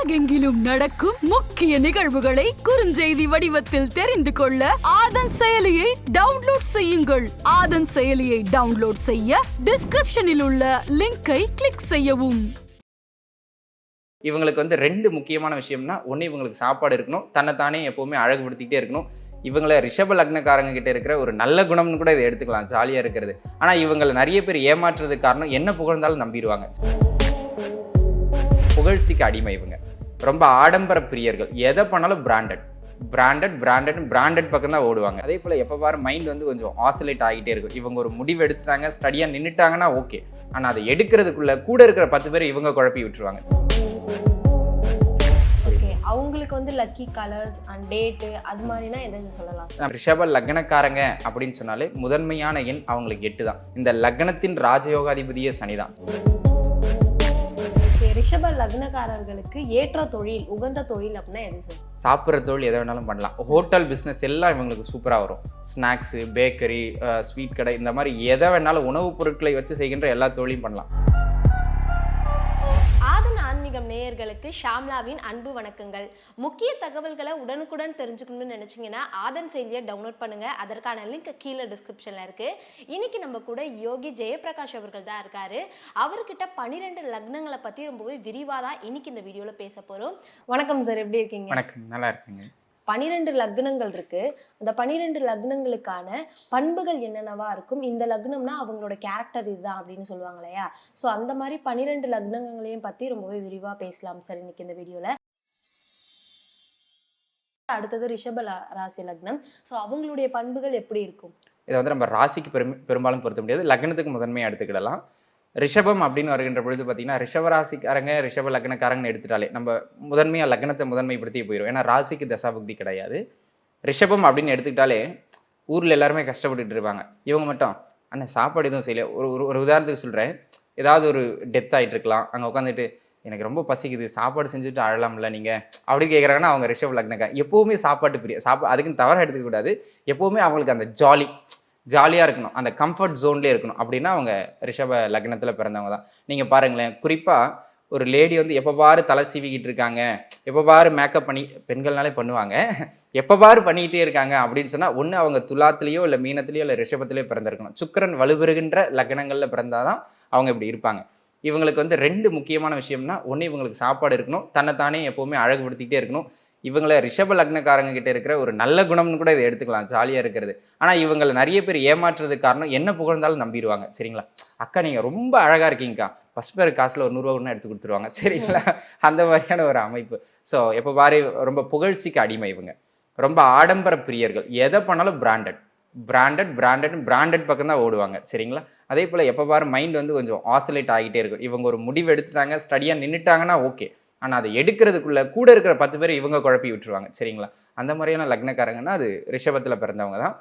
உலகெங்கிலும் நடக்கும் முக்கிய நிகழ்வுகளை குறுஞ்செய்தி வடிவத்தில் தெரிந்து கொள்ள ஆதன் செயலியை டவுன்லோட் செய்யுங்கள். ஆதன் செயலியை டவுன்லோட் செய்ய டிஸ்கிரிப்ஷனில் உள்ள லிங்கை கிளிக் செய்யவும். இவங்களுக்கு வந்து ரெண்டு முக்கியமான விஷயம்னா ஒன்று இவங்களுக்கு சாப்பாடு இருக்கணும். தன்னைத்தானே எப்போவுமே அழகுபடுத்திக்கிட்டே இருக்கணும். இவங்கள ரிஷப லக்னக்காரங்க கிட்ட இருக்கிற ஒரு நல்ல குணம்னு கூட இதை எடுத்துக்கலாம். ஜாலியாக இருக்கிறது. ஆனால் இவங்களை நிறைய பேர் ஏமாற்றுறதுக்கு காரணம் என்ன புகழ்ந்தாலும் நம்பிடுவாங்க. புகழ்ச்சிக்கு அடிமை இவங்க. ரொம்ப ஆடம்பர பிரியர்கள். எதை பண்ணாலும் பிராண்டட் பிராண்டட் பிராண்டட் பிராண்டட் பக்கம் தான் ஓடுவாங்க. அதே போல் எப்போ பாரு மைண்ட் வந்து கொஞ்சம் ஆசிலேட் ஆகிட்டே இருக்கும். இவங்க ஒரு முடிவு எடுத்துட்டாங்க ஸ்டடியாக நின்றுட்டாங்கன்னா ஓகே ஆனால் அதை எடுக்கிறதுக்குள்ள கூட இருக்கிற பத்து பேர் இவங்க குழப்பி விட்டுருவாங்க. ஓகே அவங்களுக்கு வந்து லக்கி கலர்ஸ் அண்ட் டேட்டு அது மாதிரினா எதை சொல்லலாம்? ரிஷப லக்னக்காரங்க அப்படின்னு சொன்னாலே முதன்மையான எண் அவங்களுக்கு எட்டு தான் இந்த லக்னத்தின் ராஜயோகாதிபதியே சனிதான். ரிஷப லக்னக்காரர்களுக்கு ஏற்ற தொழில் உகந்த தொழில் அப்படின்னா எது சார்? சாப்பிட்ற தொழில் எதை வேணாலும் பண்ணலாம். ஹோட்டல் பிஸ்னஸ் எல்லாம் இவங்களுக்கு சூப்பராக வரும். ஸ்நாக்ஸு பேக்கரி ஸ்வீட் கடை இந்த மாதிரி எதை வேணாலும் உணவுப் பொருட்களை வச்சு செய்கின்ற எல்லா தொழிலும் பண்ணலாம். ஆன்மீகம் நேயர்களுக்கு ஷாம்லாவின் அன்பு வணக்கங்கள். முக்கிய தகவல்களை உடனுக்குடன் தெரிஞ்சுக்கணும்னு நினைச்சீங்கன்னா ஆதன் செய்தியை டவுன்லோட் பண்ணுங்க. அதற்கான லிங்க் கீழே டிஸ்கிரிப்ஷன்ல இருக்கு. இன்னைக்கு நம்ம கூட யோகி ஜெயபிரகாஷ் அவர்கள் தான் இருக்காரு. அவர்கிட்ட பன்னிரெண்டு லக்னங்களை பத்தி ரொம்பவே விரிவாக தான் இன்னைக்கு இந்த வீடியோல பேச போறோம். வணக்கம் சார் எப்படி இருக்கீங்க? வணக்கம் நல்லா இருக்கீங்க. பனிரெண்டு லக்னங்கள் இருக்கு. அந்த பனிரெண்டு லக்னங்களுக்கான பண்புகள் என்னென்னவா இருக்கும்? இந்த லக்னம்னா அவங்களோட கேரக்டர் இதுதான் அப்படின்னு சொல்லுவாங்க இல்லையா? ஸோ அந்த மாதிரி பனிரெண்டு லக்னங்களையும் பத்தி ரொம்பவே விரிவா பேசலாம் சார் இன்னைக்கு இந்த வீடியோல அடுத்தது ரிஷப ராசி லக்னம். ஸோ அவங்களுடைய பண்புகள் எப்படி இருக்கும்? இதை வந்து நம்ம ராசிக்கு பெரும் பெரும்பாலும் பொருத்த முடியாது. லக்னத்துக்கு முதன்மையாக எடுத்துக்கிடலாம். ரிஷபம் அப்படின்னு வருகின்ற பொழுது பார்த்தீங்கன்னா ரிஷபராசிக்காரங்க ரிஷப லக்னக்காரங்கன்னு எடுத்துட்டாலே நம்ம முதன்மையாக லக்னத்தை முதன்மைப்படுத்தி போயிடும் ஏன்னா ராசிக்கு தசாபக்தி கிடையாது. ரிஷபம் அப்படின்னு எடுத்துக்கிட்டாலே ஊரில் எல்லாருமே கஷ்டப்பட்டுட்டு இருப்பாங்க. இவங்க மட்டும் அண்ணன் சாப்பாடு எதுவும் செய்யல. ஒரு ஒரு ஒரு உதாரணத்துக்கு சொல்கிறேன் ஏதாவது ஒரு டெத் ஆகிட்டு இருக்கலாம். அங்கே உட்காந்துட்டு எனக்கு ரொம்ப பசிக்குது. சாப்பாடு செஞ்சுட்டு அழலாம்ல நீங்கள் அப்படி கேட்குறாங்கன்னா அவங்க ரிஷப் லக்னக்கா எப்போவுமே சாப்பாட்டு பிரிய சாப்பா அதுக்குன்னு தவறாக எடுத்துக்கக்கூடாது எப்போவுமே அவங்களுக்கு அந்த ஜாலி ஜாலியாக இருக்கணும். அந்த கம்ஃபர்ட் ஜோன்லேயே இருக்கணும். அப்படின்னா அவங்க ரிஷப லக்னத்தில் பிறந்தவங்க தான். நீங்கள் பாருங்களேன் குறிப்பாக ஒரு லேடி வந்து எப்போ பாரு தலை சீவிக்கிட்டு இருக்காங்க. எப்போ பாரு மேக்கப் பண்ணி பெண்கள்னாலே பண்ணுவாங்க. எப்போ பாரு பண்ணிக்கிட்டே இருக்காங்க அப்படின்னு சொன்னால் ஒன்று அவங்க துலாத்துலேயோ இல்லை மீனத்துலேயோ இல்லை ரிஷபத்திலேயோ பிறந்திருக்கணும். சுக்கிரன் வலுப்பெறுகின்ற லக்னங்களில் பிறந்தாதான் அவங்க இப்படி இருப்பாங்க. இவங்களுக்கு வந்து ரெண்டு முக்கியமான விஷயம்னா ஒன்று இவங்களுக்கு சாப்பாடு இருக்கணும். தன்னைத்தானே எப்போவுமே அழகுபடுத்திக்கிட்டே இருக்கணும். இவங்கள ரிஷப லக்னக்காரங்க கிட்ட இருக்கிற ஒரு நல்ல குணம்னு கூட இதை எடுத்துக்கலாம் ஜாலியாக இருக்கிறது. ஆனால் இவங்களை நிறைய பேர் ஏமாற்றுறதுக்கு காரணம் என்ன புகழ்ந்தாலும் நம்பிடுவாங்க. சரிங்களா? அக்கா நீங்கள் ரொம்ப அழகாக இருக்கீங்கக்கா. ஃபஸ்ட் பேர் காசில் ஒரு நூறுரூவா ஒன்று எடுத்து கொடுத்துருவாங்க. சரிங்களா? அந்த மாதிரியான ஒரு அமைப்பு. ஸோ எப்போ பாரு ரொம்ப புகழ்ச்சிக்கு அடிமை இவங்க. ரொம்ப ஆடம்பர பிரியர்கள். எதை பண்ணாலும் பிராண்டட் பிராண்டட் பிராண்டட் பிராண்டட் பக்கம் தான் ஓடுவாங்க. சரிங்களா? அதே போல் எப்போ பாரு மைண்ட் வந்து கொஞ்சம் ஆசிலேட் ஆகிட்டே இருக்கும். இவங்க ஒரு முடிவு எடுத்துட்டாங்க ஸ்டடியாக நின்றுட்டாங்கன்னா ஓகே ஆனால் அதை எடுக்கிறதுக்குள்ள கூட இருக்கிற பத்து பேர் இவங்க குழப்பி விட்டுருவாங்க. சரிங்களா? அந்த மாதிரியான லக்னக்காரங்கன்னா அது ரிஷபத்தில் பிறந்தவங்க தான்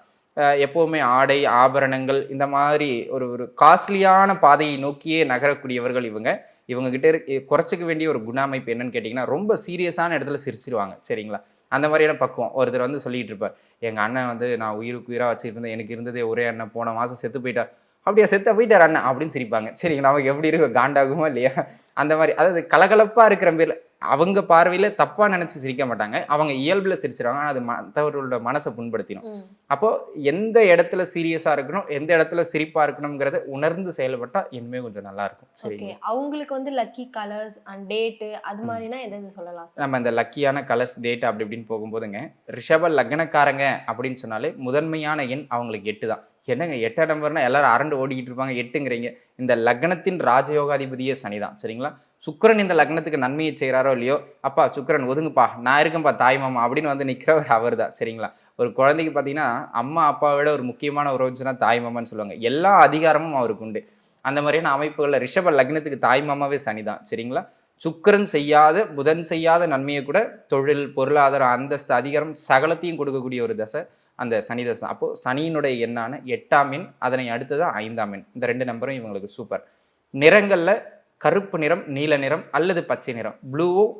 எப்போவுமே ஆடை ஆபரணங்கள் இந்த மாதிரி ஒரு ஒரு காஸ்ட்லியான பாதையை நோக்கியே நகரக்கூடியவர்கள் இவங்க. இவங்ககிட்ட இரு குறைச்சிக்க வேண்டிய ஒரு குண அமைப்பு என்னன்னு கேட்டிங்கன்னா ரொம்ப சீரியஸான இடத்துல சிரிச்சிருவாங்க. சரிங்களா? அந்த மாதிரியான பக்குவம் ஒருத்தர் வந்து சொல்லிட்டு இருப்பார். எங்கள் அண்ணன் வந்து நான் உயிருக்கு உயிராக வச்சுட்டு இருந்தேன். எனக்கு இருந்ததே ஒரே அண்ணன். போன மாதம் செத்து போயிட்டார். அப்படியா? செத்த போயிட்டார் அண்ணன்? அப்படின்னு சிரிப்பாங்க. சரிங்களா? நமக்கு எப்படி இருக்கும் காண்டாகுமா இல்லையா? அந்த மாதிரி அதாவது கலகலப்பா இருக்கிற பேர்ல அவங்க பார்வையில தப்பா நினைச்சு சிரிக்க மாட்டாங்க. அவங்க இயல்புல சிரிச்சிருவாங்க. ஆனா அது மற்றவர்களோட மனசை புண்படுத்திடும். அப்போ எந்த இடத்துல சீரியஸா இருக்கணும் எந்த இடத்துல சிரிப்பா இருக்கணுங்கிறத உணர்ந்து செயல்பட்டா இனிமே கொஞ்சம் நல்லா இருக்கும். ஓகே. சரிங்க அவங்களுக்கு வந்து லக்கி கலர்ஸ் அண்ட் டேட்டு அது மாதிரினா எதை சொல்லலாம் சார் நம்ம இந்த லக்கியான கலர்ஸ் டேட் அப்படி இப்படின்னு போகும்போதுங்க ரிஷப லக்னக்காரங்க அப்படின்னு சொன்னாலே முதன்மையான எண் அவங்களுக்கு எட்டு தான் என்னங்க எட்டாம் நம்பர்னா எல்லாரும் அரண்டு ஓடிக்கிட்டு இருப்பாங்க எட்டுங்கிறீங்க. இந்த லக்னத்தின் ராஜயோகாதிபதியே சனிதான் சரிங்களா? சுக்கிரன் இந்த லக்னத்துக்கு நன்மையை செய்கிறாரோ இல்லையோ அப்பா சுக்கரன் ஒதுங்குப்பா நான் இருக்கேன்ப்பா தாய் மாமா அப்படின்னு வந்து நிற்கிறவர் அவர் தான் சரிங்களா? ஒரு குழந்தைக்கு பார்த்தீங்கன்னா அம்மா அப்பாவை விட ஒரு முக்கியமான உறவுச்சுனா தாய் மாமான்னு சொல்லுவாங்க. எல்லா அதிகாரமும் அவருக்கு உண்டு. அந்த மாதிரியான அமைப்புகளில் ரிஷப லக்னத்துக்கு தாய் மாமாவே சனிதான் சரிங்களா? சுக்கரன் செய்யாத புதன் செய்யாத நன்மையை கூட தொழில் பொருளாதாரம் அந்தஸ்து அதிகாரம் சகலத்தையும் கொடுக்கக்கூடிய ஒரு தசை. அந்த சனி தசை. அப்போ சனியினுடைய எண்ணான எட்டாம் எண் அதனை அடுத்தது ஐந்தாம் எண். இந்த ரெண்டு நம்பரும் இவங்களுக்கு சூப்பர் நிறங்கள்ல கருப்பு நிறம் நீல நிறம் அல்லது பச்சை நிறம். ப்ளூவும்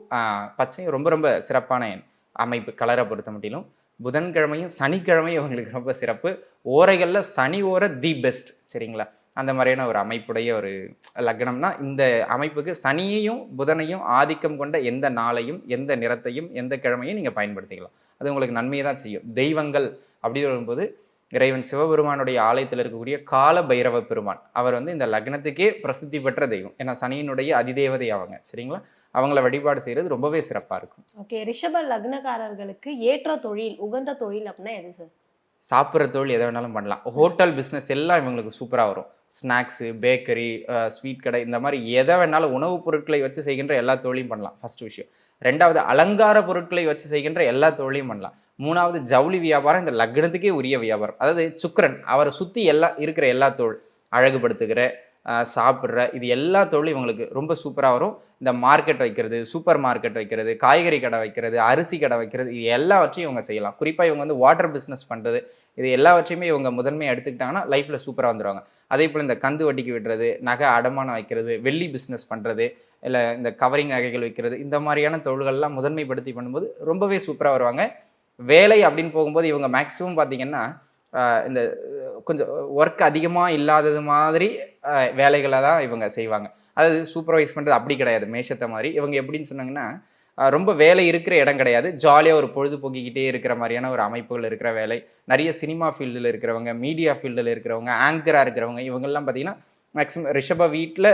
பச்சையும் ரொம்ப ரொம்ப சிறப்பான எண் அமைப்பு கலரை பொறுத்த மட்டிலும். புதன்கிழமையும் சனிக்கிழமையும் இவங்களுக்கு ரொம்ப சிறப்பு. ஓரைகளில் சனி ஓர தி பெஸ்ட் சரிங்களா? அந்த மாதிரியான ஒரு அமைப்புடைய ஒரு லக்னம்னா இந்த அமைப்புக்கு சனியையும் புதனையும் ஆதிக்கம் கொண்ட எந்த நாளையும் எந்த நிறத்தையும் எந்த கிழமையும் நீங்கள் பயன்படுத்திக்கலாம். அது உங்களுக்கு நன்மையை தான் செய்யும். தெய்வங்கள் அப்படி வரும்போது இறைவன் சிவபெருமானுடைய ஆலயத்தில் இருக்கக்கூடிய கால பைரவ பெருமான் அவர் வந்து இந்த லக்னத்துக்கே பிரசித்தி பெற்ற தெய்வம். ஏன்னா சனியினுடைய அதிதேவதை அவங்க சரிங்களா? அவங்கள வழிபாடு செய்கிறது ரொம்பவே சிறப்பாக இருக்கும். ஓகே ரிஷப லக்னக்காரர்களுக்கு ஏற்ற தொழில் உகந்த தொழில் அப்படின்னா எது சார் சாப்பிட்ற தொழில் எதை வேணாலும் பண்ணலாம். ஹோட்டல் பிஸ்னஸ் எல்லாம் இவங்களுக்கு சூப்பராக வரும். ஸ்நாக்ஸு பேக்கரி ஸ்வீட் கடை இந்த மாதிரி எதை வேணாலும் உணவுப் பொருட்களை வச்சு செய்கின்ற எல்லா தொழிலும் பண்ணலாம். ஃபர்ஸ்ட் விஷயம். ரெண்டாவது அலங்கார பொருட்களை வச்சு செய்கின்ற எல்லா தொழிலையும் பண்ணலாம். மூணாவது ஜவுளி வியாபாரம் இந்த லக்னத்துக்கே உரிய வியாபாரம். அதாவது சுக்கரன் அவரை சுற்றி எல்லா இருக்கிற எல்லா தொழில் அழகுபடுத்துகிற சாப்பிட்ற இது எல்லா தொழிலும் இவங்களுக்கு ரொம்ப சூப்பராக வரும். இந்த மார்க்கெட் வைக்கிறது சூப்பர் மார்க்கெட் வைக்கிறது காய்கறி கடை வைக்கிறது அரிசி கடை வைக்கிறது இது எல்லாவற்றையும் இவங்க செய்யலாம். குறிப்பாக இவங்க வந்து வாட்டர் பிஸ்னஸ் பண்ணுறது இது எல்லாவற்றையுமே இவங்க முதன்மையாக எடுத்துக்கிட்டாங்கன்னா லைஃப்பில் சூப்பராக வந்துடுவாங்க அதே போல் இந்த கந்து வட்டிக்கு விடுறது நகை அடமானம் வைக்கிறது வெள்ளி பிஸ்னஸ் பண்ணுறது இல்லை இந்த கவரிங் நகைகள் வைக்கிறது இந்த மாதிரியான தொழில்கள்லாம் முதன்மைப்படுத்தி பண்ணும்போது ரொம்பவே சூப்பராக வருவாங்க. வேலை அப்படின்னு போகும்போது இவங்க மேக்ஸிமம் பார்த்தீங்கன்னா இந்த கொஞ்சம் ஒர்க் அதிகமாக இல்லாதது மாதிரி வேலைகளை தான் இவங்க செய்வாங்க. அதாவது சூப்பர்வைஸ் பண்ணுறது அப்படி கிடையாது மேஷத்தை மாதிரி. இவங்க எப்படின்னு சொன்னாங்கன்னா ரொம்ப வேலை இருக்கிற இடம் கிடையாது. ஜாலியாக ஒரு பொழுதுபோக்கிக்கிட்டே இருக்கிற மாதிரியான ஒரு அமைப்புகள் இருக்கிற வேலை. நிறைய சினிமா ஃபீல்டில் இருக்கிறவங்க மீடியா ஃபீல்டில் இருக்கிறவங்க ஆங்கராக இருக்கிறவங்க இவங்கெல்லாம் பார்த்தீங்கன்னா மேக்ஸிமம் ரிஷப வீட்டில்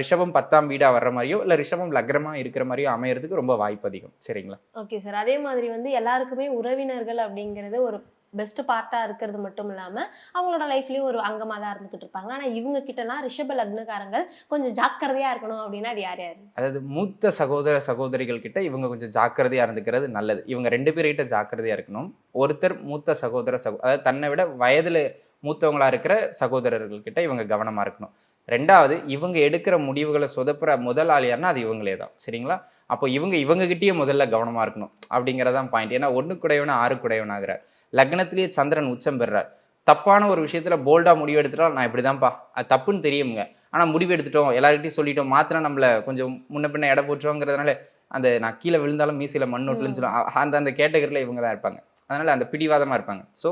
ரிஷபம் பத்தாம் வீடாக வர்ற மாதிரியோ இல்லை ரிஷபம் லக்ரமாக இருக்கிற மாதிரியோ அமையறதுக்கு ரொம்ப வாய்ப்பு அதிகம். சரிங்களா? ஓகே சார் அதே மாதிரி வந்து எல்லாருக்குமே உறவினர்கள் அப்படிங்கிறது ஒரு பெஸ்ட் பார்ட்டா இருக்கிறது மட்டும் இல்லாம அவங்களோட லைஃப்லயும் ஒரு அங்கமா தான் இருந்துகிட்டு இருப்பாங்க. ஆனா இவங்க கிட்டலாம் ரிஷப லக்னக்காரங்கள் கொஞ்சம் ஜாக்கிரதையா இருக்கணும் அப்படின்னா அது யார் யாரு? அதாவது மூத்த சகோதர சகோதரிகள் கிட்ட இவங்க கொஞ்சம் ஜாக்கிரதையா இருந்துக்கிறது நல்லது. இவங்க ரெண்டு பேர்கிட்ட ஜாக்கிரதையா இருக்கணும். ஒருத்தர் மூத்த சகோதர சகோ அதாவது தன்னை விட வயதுல மூத்தவங்களாக இருக்கிற சகோதரர்கள்கிட்ட இவங்க கவனமாக இருக்கணும். ரெண்டாவது இவங்க எடுக்கிற முடிவுகளை சொதப்புற முதல் யாருன்னா அது இவங்களே தான். சரிங்களா? அப்போ இவங்க இவங்ககிட்டயே முதல்ல கவனமாக இருக்கணும் அப்படிங்கிறதான் பாயிண்ட் ஏன்னா ஒன்று குடையவனா ஆறு குடையவன் ஆகிறார் லக்னத்திலேயே சந்திரன் உச்சம் பெறுறார் தப்பான ஒரு விஷயத்தில் போல்டாக முடிவு எடுத்துட்டா நான் இப்படிதான்ப்பா. அது தப்புன்னு தெரியுங்க. ஆனால் முடிவு எடுத்துட்டோம். எல்லார்கிட்டையும் சொல்லிட்டோம். மாத்தினா நம்மளை கொஞ்சம் முன்ன பின்ன இட போட்டுருவோங்கிறதுனால அந்த நான் கீழே விழுந்தாலும் மீசியில் மண் ஒட்டலன்னு சொல்லுவாங்க. அந்த அந்த கேட்டகரியில் இவங்க தான் இருப்பாங்க. அதனால் அந்த பிடிவாதமாக இருப்பாங்க. ஸோ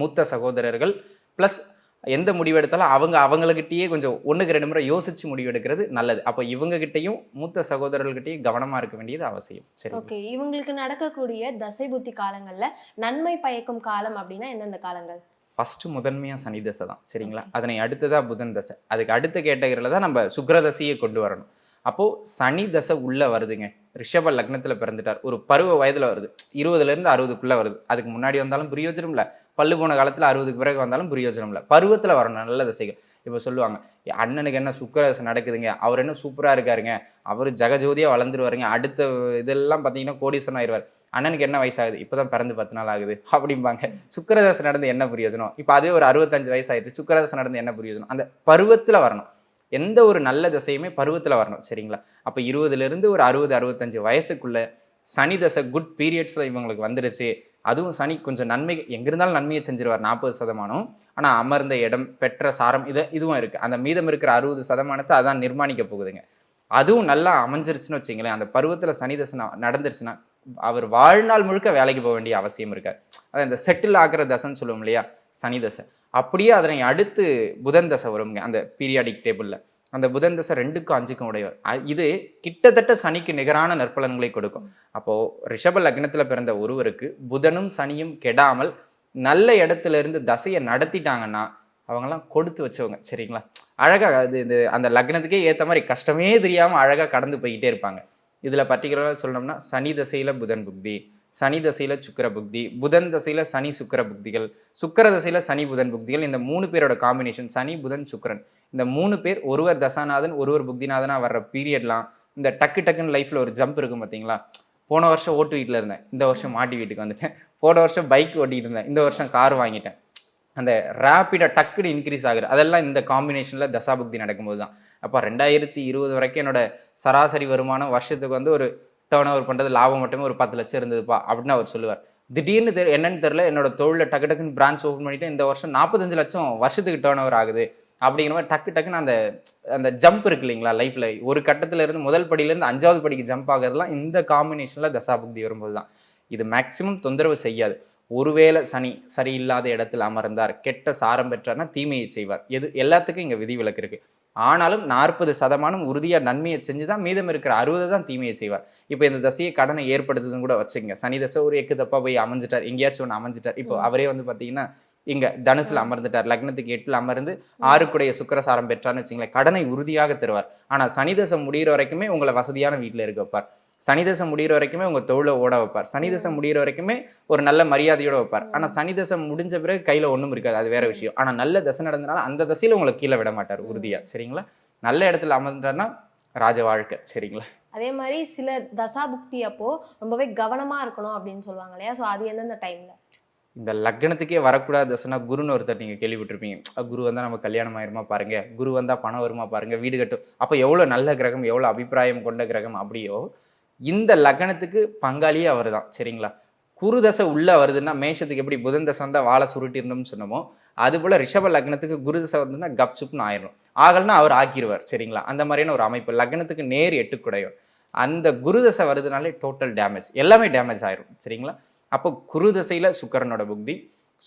மூத்த சகோதரர்கள் ப்ளஸ் எந்த முடிவு எடுத்தாலும் அவங்க அவங்கக்கிட்டயே கொஞ்சம் ஒண்ணுக்கு ரெண்டு முறை யோசிச்சு முடிவு எடுக்கிறது நல்லது. அப்போ இவங்க கிட்டயும் மூத்த சகோதரர்கள்கிட்டயும் கவனமா இருக்க வேண்டியது அவசியம். சரி ஓகே இவங்களுக்கு நடக்கக்கூடிய தசை புத்தி காலங்கள்ல நன்மை பயக்கும் காலம் அப்படின்னா எந்தெந்த காலங்கள்? ஃபர்ஸ்ட் முதன்மையா சனி தசை தான். சரிங்களா? அதனை அடுத்ததா புதன் தசை. அதுக்கு அடுத்த கேட்டகரியில் தான் நம்ம சுக்கிரதசையை கொண்டு வரணும். அப்போ சனி தசை உள்ள வருதுங்க. ரிஷப லக்னத்துல பிறந்துட்டார். ஒரு பருவ வயதுல வருது. இருபதுல இருந்து அறுபதுக்குள்ள வருது. அதுக்கு முன்னாடி வந்தாலும் பிரயோஜனம் இல்ல. பல்லு போன காலத்தில் அறுபதுக்கு பிறகு வந்தாலும் பிரயோஜனம் இல்லை பருவத்தில் வரணும் நல்ல தசைகள். இப்போ சொல்லுவாங்க அண்ணனுக்கு என்ன சுக்கரதசை நடக்குதுங்க? அவர் என்ன சூப்பராக இருக்காருங்க? அவர் ஜகஜோதியாக வளர்ந்துருவாருங்க. அடுத்த இதெல்லாம் பார்த்தீங்கன்னா கோடீஸ்வரன் ஆயிடுவார் அண்ணனுக்கு என்ன வயசாகுது? இப்போதான் பிறந்து பத்து நாள் ஆகுது. அப்படிம்பாங்க. சுக்கரதசை நடந்து என்ன பிரயோஜனம் இப்போ அதே ஒரு அறுபத்தஞ்சு வயசாயிடுச்சு. சுக்கரதசை நடந்து என்ன பிரயோஜனம் அந்த பருவத்தில் வரணும். எந்த ஒரு நல்ல தசையுமே பருவத்தில் வரணும். சரிங்களா? அப்போ இருபதுலேருந்து ஒரு அறுபது அறுபத்தஞ்சு வயசுக்குள்ளே சனி தசை குட் பீரியட்ஸில் இவங்களுக்கு வந்துருச்சு. அதுவும் சனி கொஞ்சம் நன்மை எங்கிருந்தாலும் நன்மையை செஞ்சிருவார் நாற்பது சதமானம். ஆனால் அமர்ந்த இடம் பெற்ற சாரம் இது இதுவும் இருக்குது அந்த மீதம் இருக்கிற அறுபது சதமானத்தை அதான் நிர்மாணிக்க போகுதுங்க. அதுவும் நல்லா அமைஞ்சிருச்சுன்னு வச்சிங்களேன் அந்த பருவத்தில் சனி தசை நடந்துருச்சுன்னா அவர் வாழ்நாள் முழுக்க வேலைக்கு போக வேண்டிய அவசியம் இருக்காது. அதான் இந்த செட்டில் ஆகிற தசைன்னு சொல்லுவோம் இல்லையா சனி தசை. அப்படியே அதனை அடுத்து புதன் தசை வருங்க அந்த பீரியாடிக் டேபிளில் அந்த புதன் தசை ரெண்டுக்கும் அஞ்சுக்கும் உடையவர். இது கிட்டத்தட்ட சனிக்கு நிகரான நற்பலன்களை கொடுக்கும். அப்போ ரிஷப லக்னத்துல பிறந்த ஒருவருக்கு புதனும் சனியும் கெடாமல் நல்ல இடத்துல இருந்து தசையை நடத்திட்டாங்கன்னா அவங்கெல்லாம் கொடுத்து வச்சவங்க. சரிங்களா? அழகாக அது இந்த அந்த லக்னத்துக்கே ஏற்ற மாதிரி கஷ்டமே தெரியாம அழகா கடந்து போய்கிட்டே இருப்பாங்க. இதுல பர்டிகுலராக சொல்லணும்னா சனி தசையில புதன் புக்தி சனி தசையில சுக்கிர புக்தி புதன் தசையில சனி சுக்கிர புக்திகள் சுக்கர தசையில சனி புதன் புக்திகள் இந்த மூணு பேரோட காம்பினேஷன் சனி புதன் சுக்கரன். இந்த மூணு பேர் ஒருவர் தசாநாதன் ஒருவர் புக்திநாதனா வர்ற பீரியட்லாம் இந்த டக்கு டக்குன்னு லைஃப்ல ஒரு ஜம்ப் இருக்கும் பார்த்தீங்களா போன வருஷம் ஓட்டு வீட்டில் இருந்தேன். இந்த வருஷம் மாட்டி வீட்டுக்கு வந்துட்டேன். போன வருஷம் பைக் ஓட்டிட்டு இருந்தேன். இந்த வருஷம் கார் வாங்கிட்டேன். அந்த ரேப்பிடாக டக்குன்னு இன்க்ரீஸ் ஆகுது. அதெல்லாம் இந்த காம்பினேஷனில் தசாபுக்தி நடக்கும்போது தான். அப்போ ரெண்டாயிரத்தி இருபது வரைக்கும் என்னோட சராசரி வருமானம் வருஷத்துக்கு வந்து ஒரு டேர்ன் ஓவர் பண்ணுறது லாபம் மட்டுமே ஒரு பத்து லட்சம் இருந்ததுப்பா அப்படின்னு அவர் சொல்லுவார். திடீர்னு தெரி என்னன்னு தெரியல என்னோட தொழில டக்கு டக்குன்னு பிரான்ச் ஓப்பன் பண்ணிட்டு இந்த வருஷம் நாற்பத்தஞ்சு லட்சம் வருஷத்துக்கு டேர்ன் ஓவர் ஆகுது. அப்படிங்கிற மாதிரி டக்கு டக்குன்னு அந்த அந்த ஜம்ப் இருக்கு இல்லைங்களா லைஃப்ல ஒரு கட்டத்துல இருந்து முதல் படியில இருந்து அஞ்சாவது படிக்கு ஜம்ப் ஆகுறதுலாம் இந்த காம்பினேஷன்ல தசாபுக்தி வரும்போது தான் இது மேக்சிமம் தொந்தரவு செய்யாது. ஒருவேளை சனி சரியில்லாத இடத்தில் அமர்ந்தார் கெட்ட சாரம் பெற்றார்னா தீமையை செய்வார். எது எல்லாத்துக்கும் இங்க விதிவிலக்கு இருக்கு. ஆனாலும் நாற்பது சதமானம் உறுதியா நன்மையை செஞ்சு தான் மீதம் இருக்கிற அறுபது தான் தீமையை செய்வார். இப்போ இந்த தசையை கடனை ஏற்படுத்துதுன்னு கூட வச்சுங்க சனி தசை ஒரு எக்கு தப்பா போய் அமைஞ்சிட்டார் எங்கேயாச்சும் ஒன்று அமைஞ்சிட்டார். இப்போ அவரே வந்து பாத்தீங்கன்னா இங்க தனுசுல அமர்ந்துட்டார் லக்னத்துக்கு எட்டுல அமர்ந்து ஆறுக்குடைய சுக்கிரசாரம் பெற்றார்னு வச்சுங்களேன் கடனை உறுதியாக தருவார். ஆனா சனி தசை முடியிற வரைக்குமே உங்களை வசதியான வீட்டுல இருக்க வைப்பார். சனி தசை முடியிற வரைக்குமே உங்க தொழிலை ஓட வைப்பார். சனி தசை முடியிற வரைக்குமே ஒரு நல்ல மரியாதையோட வைப்பார். ஆனா சனி தசை முடிஞ்ச பிறகு கையில ஒண்ணும் இருக்காது அது வேற விஷயம். ஆனா நல்ல தசை நடந்தனால அந்த தசையில உங்களை கீழே விட மாட்டார் உறுதியா. சரிங்களா? நல்ல இடத்துல அமர்ந்தார்னா ராஜ வாழ்க்கை சரிங்களா? அதே மாதிரி சில தசாபுக்தி அப்போ ரொம்பவே கவனமா இருக்கணும் அப்படின்னு சொல்லுவாங்க இல்லையா? ஸோ அது எந்தெந்த டைம்ல இந்த லக்னத்துக்கே வரக்கூடாத தசைனா குருன்னு ஒருத்தர் நீங்கள் கேள்விப்பட்டிருப்பீங்க. குரு வந்தால் நம்ம கல்யாணம் ஆயிருமா பாருங்க. குரு வந்தால் பணம் வருமா பாருங்க. வீடு கட்டும். அப்போ எவ்வளோ நல்ல கிரகம் எவ்வளோ அபிப்பிராயம் கொண்ட கிரகம் அப்படியோ இந்த லக்னத்துக்கு பங்காளியே அவர் தான் சரிங்களா? குரு தசை உள்ளே வருதுன்னா மேஷத்துக்கு எப்படி புதன் தசை வந்தால் வாழை சுருட்டிடணும்னு சொன்னோமோ அது போல் ரிஷப லக்னத்துக்கு குரு தசை வந்துன்னா கப்சுப்னு ஆயிரும் ஆகலன்னா அவர் ஆக்கிடுவார் சரிங்களா? அந்த மாதிரியான ஒரு அமைப்பு. லக்னத்துக்கு நேர் எட்டுக்குடையும் அந்த குரு தசை வருதுனாலே டோட்டல் டேமேஜ் எல்லாமே டேமேஜ் ஆயிரும். சரிங்களா? அப்போ குரு தசையில் சுக்கரனோட புக்தி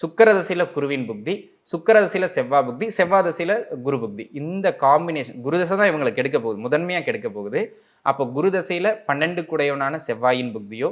சுக்கர தசையில் குருவின் புக்தி சுக்கர தசையில் செவ்வாய் புக்தி செவ்வா தசையில் குரு புக்தி. இந்த காம்பினேஷன் குரு தசை தான் இவங்களை கெடுக்க போகுது முதன்மையாக கெடுக்க போகுது. அப்போ குரு தசையில் பன்னெண்டு குடையவனான செவ்வாயின் புக்தியோ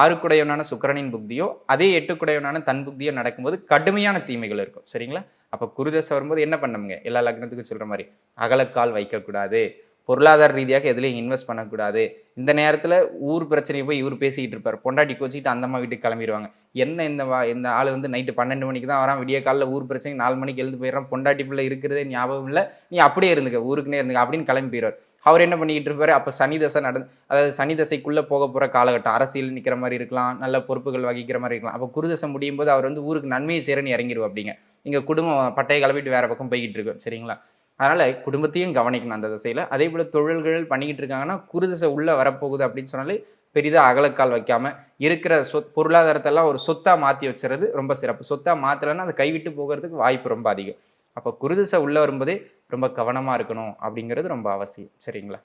ஆறு குடையவனான சுக்கரனின் புக்தியோ அதே எட்டு குடையவனான தன் புக்தியோ நடக்கும்போது கடுமையான தீமைகள் இருக்கும். சரிங்களா? அப்போ குருதசை வரும்போது என்ன பண்ணுங்க எல்லா லக்னத்துக்கும் சொல்கிற மாதிரி அகலக்கால் வைக்கக்கூடாது. பொருளாதார ரீதியாக எதுலையும் இன்வெஸ்ட் பண்ணக்கூடாது. இந்த நேரத்தில் ஊர் பிரச்சனையை போய் இவர் பேசிக்கிட்டு இருப்பார். பொண்டாட்டி கோச்சிக்கிட்டு அந்த அம்மா வீட்டுக்கு கிளம்பிடுவாங்க என்ன இந்த வா இந்த ஆள் வந்து நைட்டு பன்னெண்டு மணிக்கு தான் வரான். விடிய காலையில் ஊர் பிரச்சனை நாலு மணிக்கு எழுந்து போயிடுறான். பொண்டாட்டி பிள்ளை இருக்கிறதே ஞாபகம் இல்லை. நீ அப்படியே இருந்துக்க ஊருக்குனே இருந்துக்க அப்படின்னு கிளம்பி போயிடுவார் அவர் என்ன பண்ணிக்கிட்டு இருப்பாரு? அப்போ சனி தசை நடந்து அதாவது சனி தசைக்குள்ளே போக போகிற காலகட்டம். அரசியல் நிற்கிற மாதிரி இருக்கலாம். நல்ல பொறுப்புகள் வகிக்கிற மாதிரி இருக்கலாம். அப்போ குருதசை முடியும் போது அவர் வந்து ஊருக்கு நன்மையை சேரன்னு இறங்கிடுவோம் அப்படிங்க இங்கே குடும்பம் பட்டையை கிளப்பிட்டு வேறு பக்கம் போய்கிட்டு இருக்கும் சரிங்களா? அதனால் குடும்பத்தையும் கவனிக்கணும் அந்த திசையில். அதே போல் தொழில்கள் பண்ணிக்கிட்டு இருக்காங்கன்னா குருதிசை உள்ளே வரப்போகுது அப்படின்னு சொன்னாலே பெரிதாக அகலக்கால் வைக்காமல் இருக்கிற சொத் பொருளாதாரத்தெல்லாம் ஒரு சொத்தாக மாற்றி வச்சுறது ரொம்ப சிறப்பு. சொத்தாக மாற்றலைன்னா அதை கைவிட்டு போகிறதுக்கு வாய்ப்பு ரொம்ப அதிகம். அப்போ குருதிசை உள்ளே வரும்போதே ரொம்ப கவனமாக இருக்கணும் அப்படிங்கிறது ரொம்ப அவசியம். சரிங்களா?